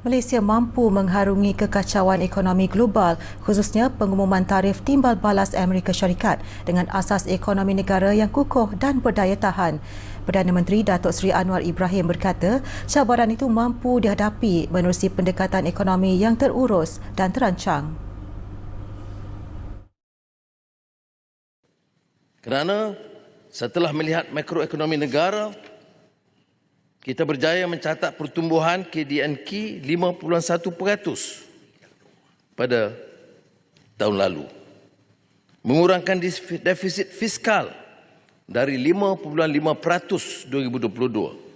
Malaysia mampu mengharungi kekacauan ekonomi global khususnya pengumuman tarif timbal balas Amerika Syarikat dengan asas ekonomi negara yang kukuh dan berdaya tahan. Perdana Menteri Datuk Seri Anwar Ibrahim berkata cabaran itu mampu dihadapi menerusi pendekatan ekonomi yang terurus dan terancang. Kerana setelah melihat makroekonomi negara, kita berjaya mencatat pertumbuhan KDNK 5.1% pada tahun lalu. Mengurangkan defisit fiskal dari 5.5% 2022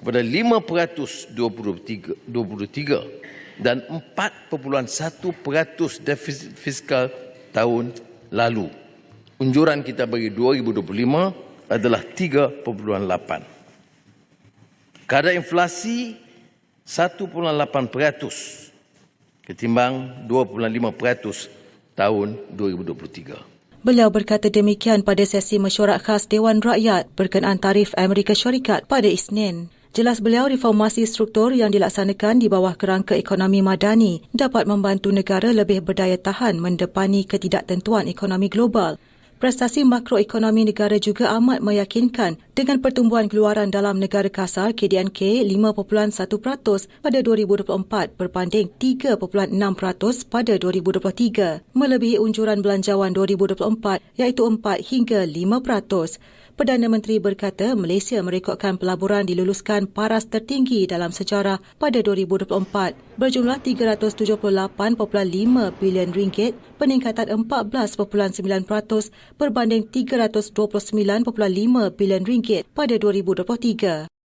kepada 5% 2023 dan 4.1% defisit fiskal tahun lalu. Unjuran kita bagi 2025 adalah 3.8 kadar inflasi 1.8% ketimbang 2.5% tahun 2023. Beliau berkata demikian pada sesi mesyuarat khas Dewan Rakyat berkenaan tarif Amerika Syarikat pada Isnin. Jelas beliau reformasi struktur yang dilaksanakan di bawah kerangka ekonomi madani dapat membantu negara lebih berdaya tahan mendepani ketidaktentuan ekonomi global prestasi makroekonomi negara juga amat meyakinkan dengan pertumbuhan keluaran dalam negara kasar KDNK 5.1% pada 2024 berbanding 3.6% pada 2023 melebihi unjuran belanjawan 2024 iaitu 4 hingga 5%. Perdana Menteri berkata Malaysia merekodkan pelaburan diluluskan paras tertinggi dalam sejarah pada 2024 berjumlah 378.5 bilion ringgit peningkatan 14.9% berbanding 329.5 bilion ringgit pada 2023.